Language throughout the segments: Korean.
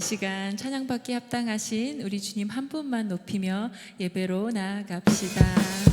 이 시간 찬양받기 합당하신 우리 주님 한 분만 높이며 예배로 나아갑시다.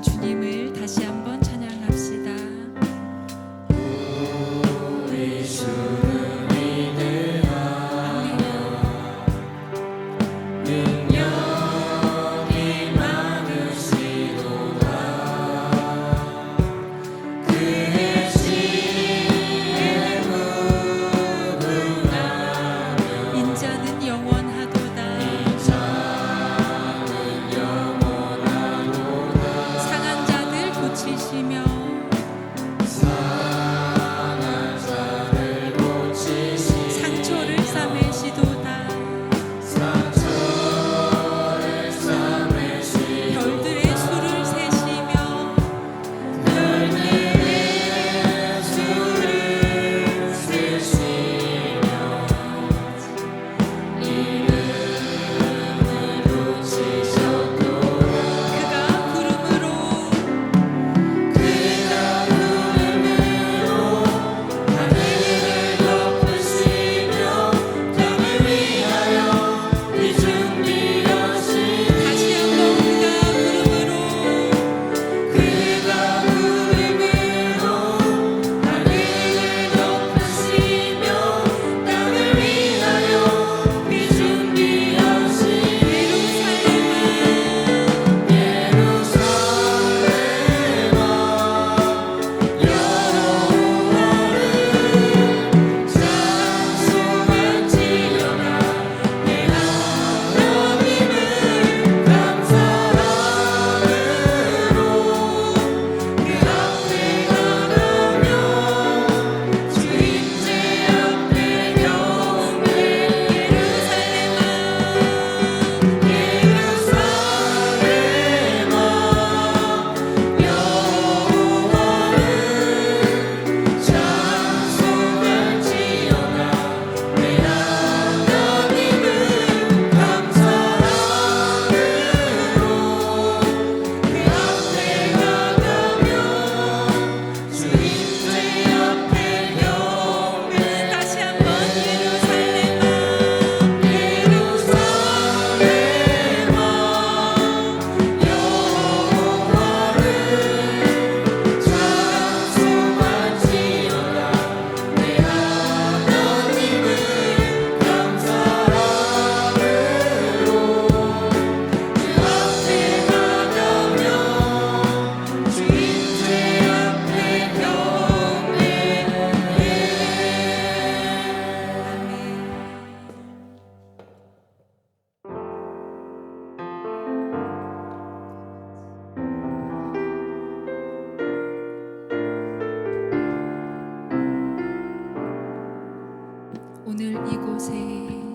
주님을 다시 한번 오늘 이곳에.